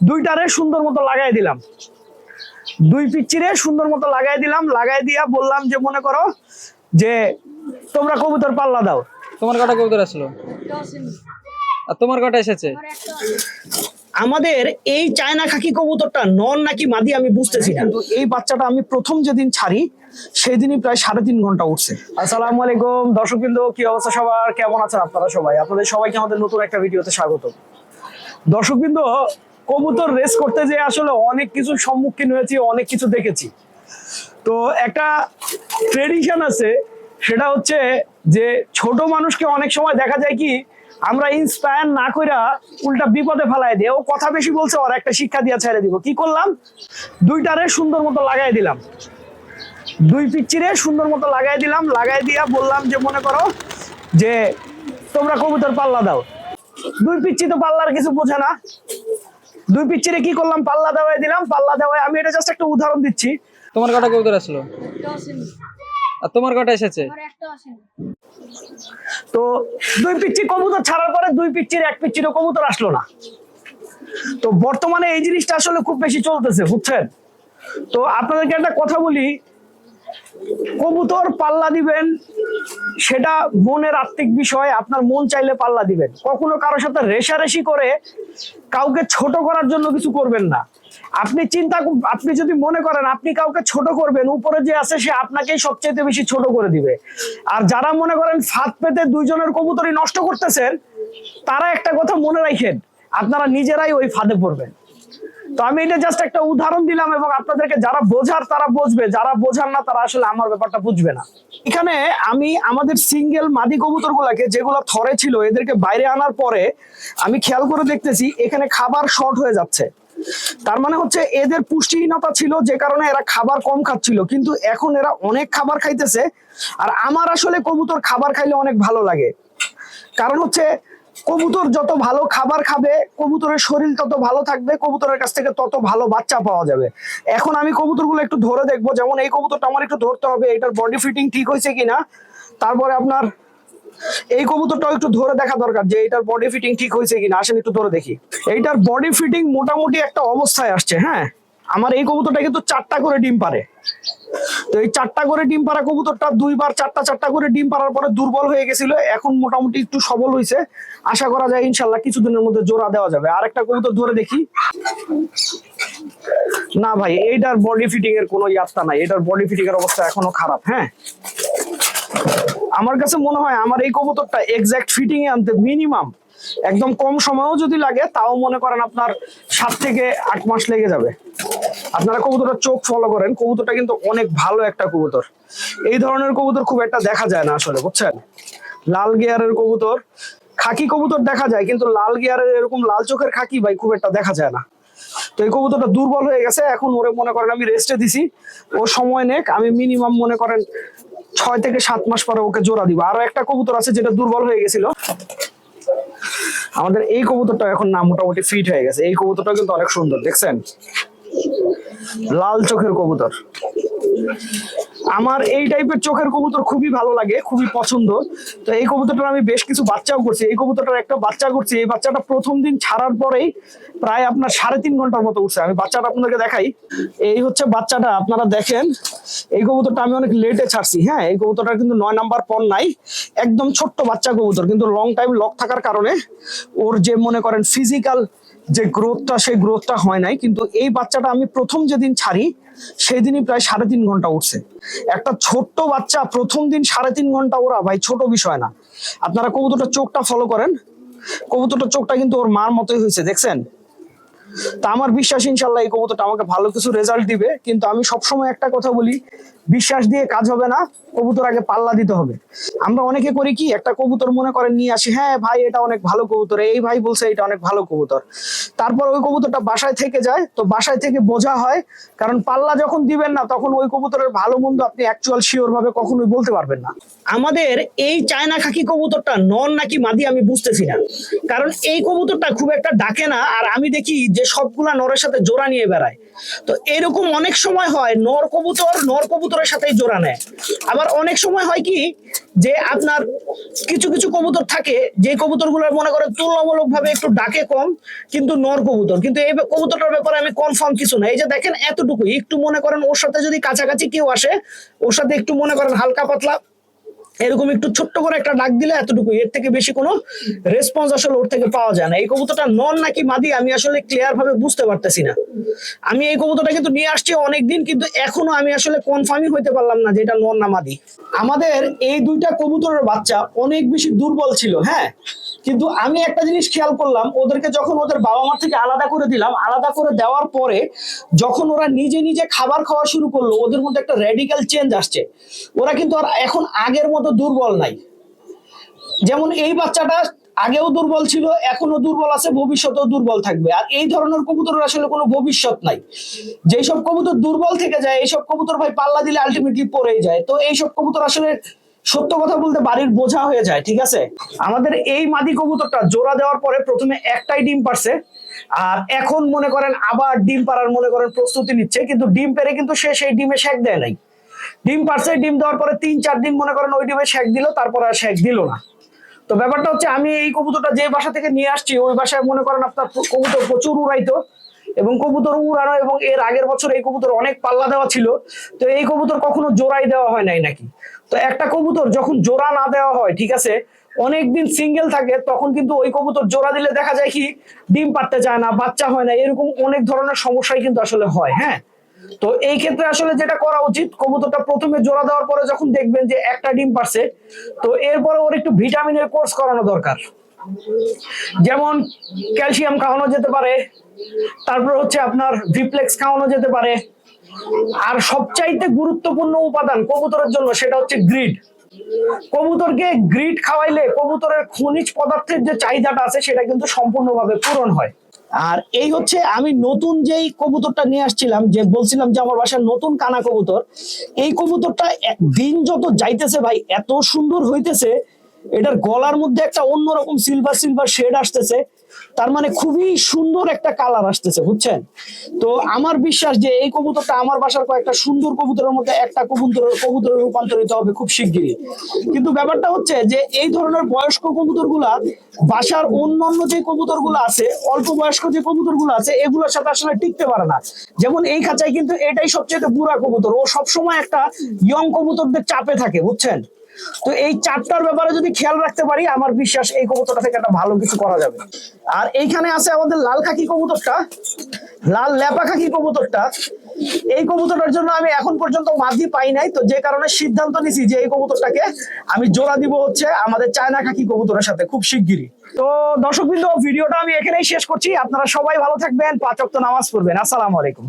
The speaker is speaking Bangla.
দুইটারে সুন্দর মতো লাগাই দিলাম। দুই পিচ্চিরে সুন্দর মতো লাগাই দিলাম। লাগাই দিয়া বললাম যে মনে করো যে তোমরা কবুতর পাল্লা দাও। তোমার কটা কবুতর আসলো? আর তোমার কটা এসেছে? আমাদের এই চায়না খাকি কবুতরটা নন নাকি মাদি আমি বুঝতেছি না। কিন্তু এই বাচ্চাটা আমি প্রথম যেদিন ছাড়ি সেই দিনই প্রায় সাড়ে তিন ঘণ্টা উঠছে। আসসালামু আলাইকুম দর্শক বিন্দু কি অবস্থা সবার? কেমন আছেন আপনারা সবাই? আপনাদের সবাইকে আমাদের নতুন একটা ভিডিওতে স্বাগত। দর্শক বিন্দু কবুতর রেস করতে যে আসলে অনেক কিছু সম্মুখীন হয়েছি, অনেক কিছু দেখেছি। তো একটা ট্রেডিশন আছে, সেটা হচ্ছে যে ছোট মানুষকে অনেক সময় দেখা যায় কি, আমরা ইন্সপায়ার না কইরা উল্টা বিপদে ফেলাই দিই। ও কথা বেশি বলছে, ওর একটা শিক্ষা দিয়ে ছেড়ে দিব। কি করলাম? দুইটারে সুন্দর মতো লাগাই দিলাম। দুই পিচ্চিরে সুন্দর মতো লাগাই দিলাম, লাগাই দিয়া বললাম যে, মনে করো যে, তোমরা কবুতর পাল্লা দাও। দুই পিচ্ছি তো পাল্লার কিছু বোঝে না। দুই পিচ্চিরে কি করলাম? পাল্লা দেওয়ায় দিলাম পাল্লা দেওয়ায় আমি এটা জাস্ট একটা উদাহরণ দিচ্ছি। তোমার কটা কবুতর আসলো? আর তোমার কটা এসেছে? তো দুই পিচ্ছি কবুতর ছাড়ার পরে দুই পিচ্ছির এক পিচ্ছিরও কবুতর আসলো না। তো বর্তমানে এই জিনিসটা আসলে খুব বেশি চলতেছে বুঝছেন? তো আপনাদেরকে একটা কথা বলি কবুতর পাল্লা দিবেন, সেটা মনের আত্মিক বিষয়, আপনার মন চাইলে পাল্লা দিবেন। কখনো কারোর সাথে রেশারেশি করে কাউকে ছোট করার জন্য কিছু করবেন না। আপনি চিন্তা আপনি যদি মনে করেন আপনি কাউকে ছোট করবেন, উপরে যে আছে সে আপনাকেই সবচেয়ে বেশি ছোট করে দিবে। আর যারা মনে করেন ফাঁদ পেতে দুইজনের কবুতরই নষ্ট করতেছেন, তারা একটা কথা মনে রাখেন, আপনারা নিজেরাই ওই ফাঁদে পড়বেন। তো আমি এটা জাস্ট একটা উদাহরণ দিলাম এবং আপনাদেরকে যারা বোঝার তারা বুঝবে, যারা বোঝার না তারা আসলে আমার ব্যাপারটা বুঝবে না। এখানে আমি আমাদের সিঙ্গেল মাদি কবুতর গুলাকে যেগুলো থরে ছিল, এদেরকে বাইরে আনার পরে আমি খেয়াল করে দেখতেছি এখানে খাবার শর্ট হয়ে যাচ্ছে। তার মানে হচ্ছে এদের পুষ্টিহীনতা ছিল, যে কারণে এরা খাবার কম খাচ্ছিল, কিন্তু এখন এরা অনেক খাবার খাইতেছে। আর আমার আসলে কবুতর খাবার খাইলে অনেক ভালো লাগে। কারণ হচ্ছে কবুতর যত ভালো খাবার খাবে, কবুতরের শরীর তত ভালো থাকবে, কবুতরের কাছ থেকে তত ভালো বাচ্চা পাওয়া যাবে। এখন আমি কবুতরগুলো একটু ধরে দেখব, যেমন এই কবুতরটা আমার একটু ধরতে হবে, এটার বডি ফিটিং ঠিক হয়েছে কিনা। তারপরে আপনার এই কবুতরটাও একটু ধরে দেখা দরকার, যে এটার বডি ফিটিং ঠিক হয়েছে কিনা। আসেন একটু ধরে দেখি। এইটার বডি ফিটিং মোটামুটি একটা অবস্থায় আসছে হ্যাঁ? আমার এই কবুতরটা কিন্তু চারটা করে ডিম পারে তো এই চারটা করে ডিম পাড়া কবুতরটা দুইবার চারটা চারটা করে ডিম পাড়ার পরে দুর্বল হয়ে গেছিল। এখন মোটামুটি একটু সবল হয়েছে আশা করা যায় ইনশাল্লাহ কিছুদিনের মধ্যে জোড়া দেওয়া যাবে। আর একটা কবুতর ধরে দেখি। না ভাই, এইটার বডি ফিটিং এর কোনো ইয়াত্তা নাই। এটার বডি ফিটিং এর অবস্থা এখনও খারাপ হ্যাঁ? আমার কাছে মনে হয় আমার এই কবুতরটা এক্সাক্ট ফিটিং এ আনতে মিনিমাম একদম কম সময়ও যদি লাগে, তাও মনে করেন আপনার সাত থেকে আট মাস লেগে যাবে। আপনারা কবুতরের চোখ ফলো করেন, কবুতরটা কিন্তু অনেক ভালো একটা কবুতর। এই ধরনের কবুতর খুব একটা দেখা যায় না আসলে, বুঝছেন? লাল গিয়ারের কবুতর, খাকি কবুতর দেখা যায়, কিন্তু লাল গিয়ারের এরকম লাল চোখের খাকি ভাই খুব একটা দেখা যায় না। তো এই কবুতরটা দুর্বল হয়ে গেছে, এখন ওরে মনে করেন আমি রেস্টে দিছি, ও সময় নেক, আমি মিনিমাম মনে করেন ছয় থেকে সাত মাস পরে ওকে জোড়া দিব। আরও একটা কবুতর আছে যেটা দুর্বল হয়ে গেছিল। আমাদের এই কবুতরটা এখন না মোটামুটি ফিট হয়ে গেছে। এই কবুতরটা কিন্তু অনেক সুন্দর, দেখছেন? লাল চোখের কবুতর। আমার এই টাইপের চোখের কবুতর খুবই ভালো লাগে, খুবই পছন্দ। তো এই কবুতরটার আমি বেশ কিছু বাচ্চাও করছি। এই কবুতরটার একটা বাচ্চা করছি। এই বাচ্চাটা প্রথম দিন ছাড়ার পরেই প্রায় আপনার সাড়ে তিন ঘণ্টার মতো উঠছে। আমি বাচ্চাটা আপনাদেরকে দেখাই। এই হচ্ছে বাচ্চাটা, আপনারা দেখেন, এই কবুতরটা আমি অনেক লেটে ছাড়ছি। হ্যাঁ এই কবুতরটা কিন্তু নয় নাম্বার পর নাই। একদম ছোট্ট বাচ্চা কবুতর, কিন্তু লং টাইম লক থাকার কারণে ওর যে মনে করেন ফিজিক্যাল যে গ্রোথটা সেই গ্রোথটা হয় নাই, কিন্তু এই বাচ্চাটা আমি প্রথম যেদিন ছাড়ি সেই দিনই প্রায় সাড়ে তিন ঘণ্টা উঠছে। একটা ছোট্ট বাচ্চা প্রথম দিন সাড়ে তিন ঘণ্টা ওরা, ভাই, ছোট বিষয় না। আপনারা কবুতরটা চোখটা ফলো করেন। কবুতরটা চোখটা কিন্তু ওর মার মতোই হয়েছে, দেখছেন? তা আমার বিশ্বাস, ইনশাল্লাহ এই কবুতরটা আমাকে ভালো কিছু রেজাল্ট দিবে, কিন্তু আমি সবসময় একটা কথা বলি বিশ্বাস দিয়ে কাজ হবে না কবুতর আগে পাল্লা দিতে হবে। আমরা অনেকে করি কি, একটা কবুতর মনে করেন নিয়ে আসি হ্যাঁ ভাই এটা অনেক ভালো কবুতর, এই ভাই বলছে এটা অনেক ভালো কবুতর। তারপর ওই কবুতরটা বাসায় থেকে যায়, তো বাসায় থেকে বোঝা হয়, কারণ পাল্লা যখন দিবেন না, তখন ওই কবুতরের ভালো মন্দ আপনি অ্যাকচুয়াল শিওর ভাবে কখনোই বলতে পারবেন না। আমাদের এই চায়না খাকি কবুতরটা নন নাকি মাদি আমি বুঝতেছি না। কারণ এই কবুতরটা খুব একটা ডাকে না, আর আমি দেখি যে সবগুলা নরের সাথে জোড়া নিয়ে বেড়ায়। তো এরকম অনেক সময় হয়, নর কবুতর নর কবুতর কবুতরের সাথেই জোড়া নেয়। আবার অনেক সময় হয় কি, যে আপনার কিছু কিছু কবুতর থাকে, যে কবুতরগুলো মনে করেন তুলনামূলক ভাবে একটু ডাকে কম, কিন্তু নর কবুতর। কিন্তু এই কবুতরটার ব্যাপারে আমি কনফার্ম কিছু না এই যে দেখেন এতটুকুই, একটু মনে করেন ওর সাথে যদি কাছাকাছি কেউ আসে, ওর সাথে একটু মনে করেন হালকা পাতলা এরকম একটু ছোট্ট করে একটা ডাক দিলে এতটুকু, এর থেকে বেশি কোনো রেসপন্স আসলে ওর থেকে পাওয়া যায় না। এই কবুতরটা নন নাকি মাদি, আমি আসলে ক্লিয়ার ভাবে বুঝতে পারতেছি না। আমি এই কবুতরটা কিন্তু নিয়ে আসছি অনেকদিন, কিন্তু এখনও আমি আসলে কনফার্মই হইতে পারলাম না যে এটা নন না মাদি। আমাদের এই দুইটা কবুতরের বাচ্চা অনেক বেশি দুর্বল ছিল হ্যাঁ? কিন্তু আমি একটা জিনিস খেয়াল করলাম, ওদেরকে যখন ওদের বাবা মার থেকে আলাদা করে দিলাম, আলাদা করে দেওয়ার পরে যখন ওরা নিজে নিজে খাবার খাওয়া শুরু করল, ওদের মধ্যে একটা রেডিক্যাল চেঞ্জ আসছে। ওরা কিন্তু আর এখন আগের মতো দুর্বল নাই। যেমন এই বাচ্চাটা আগেও দুর্বল ছিল, এখনও দুর্বল আছে, ভবিষ্যতেও দুর্বল থাকবে। আর এই ধরনের কবুতরের আসলে কোনো ভবিষ্যৎ নাই। যেসব কবুতর দুর্বল থেকে যায় এইসব কবুতর ভাই পাল্লা দিলে আলটিমেটলি পড়েই যায়। তো এইসব কবুতর আসলে সত্য কথা বলতে বাড়ির বোঝা হয়ে যায়, ঠিক আছে? আমাদের এই মাদি কবুতরটা জোড়া দেওয়ার পরে প্রথমে একটাই ডিম পারছে, আর এখন মনে করেন আবার ডিম পাড়ার মনে করেন প্রস্তুতি নিচ্ছে, কিন্তু ডিম পেরে কিন্তু সে সেই ডিমে শেক দেয় নাই। ডিম পারছে ডিম দেওয়ার পরে তিন চার দিন মনে করেন ওই ডিমে শেক দিল, তারপরে আর শেক দিল না। তো ব্যাপারটা হচ্ছে আমি এই কবুতরটা যে বাসা থেকে নিয়ে আসছি, ওই বাসায় মনে করেন আপনার কবুতর প্রচুর উড়াইতো, এবং কবুতর উড়ানো এবং এর আগের বছর এই কবুতর অনেক পাল্লা দেওয়া ছিল, তো এই কবুতর কখনো জোড়াই দেওয়া হয় নাই নাকি? তো একটা কবুতর যখন জোড়া না দেওয়া হয়, ঠিক আছে, অনেকদিন সিঙ্গেল থাকে, তখন কিন্তু ওই কবুতর জোড়া দিলে দেখা যায় কি, ডিম পারতে চায় না, বাচ্চা হয় না, এরকম অনেক ধরনের সমস্যাই কিন্তু আসলে হয় হ্যাঁ? তো এই ক্ষেত্রে আসলে যেটা করা উচিত, কবুতরটা প্রথমে জোড়া দেওয়ার পরে যখন দেখবেন যে একটা ডিম পারছে তো এরপরে ওর একটু ভিটামিনের কোর্স করানো দরকার। যেমন ক্যালসিয়াম খাওয়ানো যেতে পারে, তারপর হচ্ছে আপনার ভিপ্লেক্স খাওয়ানো যেতে পারে আর সবচাইতে গুরুত্বপূর্ণ উপাদান কবুতরের জন্য সেটা হচ্ছে গ্রিড কবুতরকে গ্রিড খাওয়াইলে কবুতরের খনিজ পদার্থের যে চাহিদাটা আছে সেটা কিন্তু সম্পূর্ণভাবে পূরণ হয়। আর এই হচ্ছে আমি নতুন যেই কবুতরটা নিয়ে আসছিলাম, যে বলছিলাম যে আমার বাসার নতুন কানা কবুতর, এই কবুতরটা দিন যত যাইতেছে ভাই, এত সুন্দর হইতেছে, এটার গলার মধ্যে একটা অন্যরকম সিলভার সিলভার শেড আসতেছে তার মানে খুবই সুন্দর একটা কালার আসতেছে, বুঝছেন? তো আমার বিশ্বাস যে এই কবুতরটা আমার বাসার কয়েকটা সুন্দর কবুতরের মধ্যে একটা কবুতর, কবুতরে রূপান্তরিত হবে খুব শিগগিরই। কিন্তু ব্যাপারটা হচ্ছে যে এই ধরনের বয়স্ক কবুতরগুলা বাসার অন্যান্য যে কবুতরগুলো আছে, অল্প বয়স্ক যে কবুতরগুলো আছে, এগুলোর সাথে আসলে টিকতে পারে না। যেমন এই খাঁচায় কিন্তু এটাই সবচেয়ে বুড়া কবুতর। ও সবসময় একটা ইয়ং কবুতরদের চাপে থাকে, বুঝছেন? তো এই চারটার ব্যাপারে যদি খেয়াল রাখতে পারি, আমার বিশ্বাস এই কবুতরটা থেকে একটা ভালো কিছু করা যাবে। আর এইখানে আছে আমাদের লাল খাকি কবুতরটা, লাল ল্যাপা খাকি কবুতরটা। এই কবুতরটার জন্য আমি এখন পর্যন্ত মাঝি পাই নাই, তো যে কারণে সিদ্ধান্ত নিছি যে এই কবুতরটাকে আমি জোড়া দিব হচ্ছে আমাদের চায়না খাকি কবুতরের সাথে খুব শিগগিরই। তো দর্শকবৃন্দ, ভিডিওটা আমি এখানেই শেষ করছি। আপনারা সবাই ভালো থাকবেন, পাঁচ ওয়াক্ত নামাজ পড়বেন। আসসালামু আলাইকুম।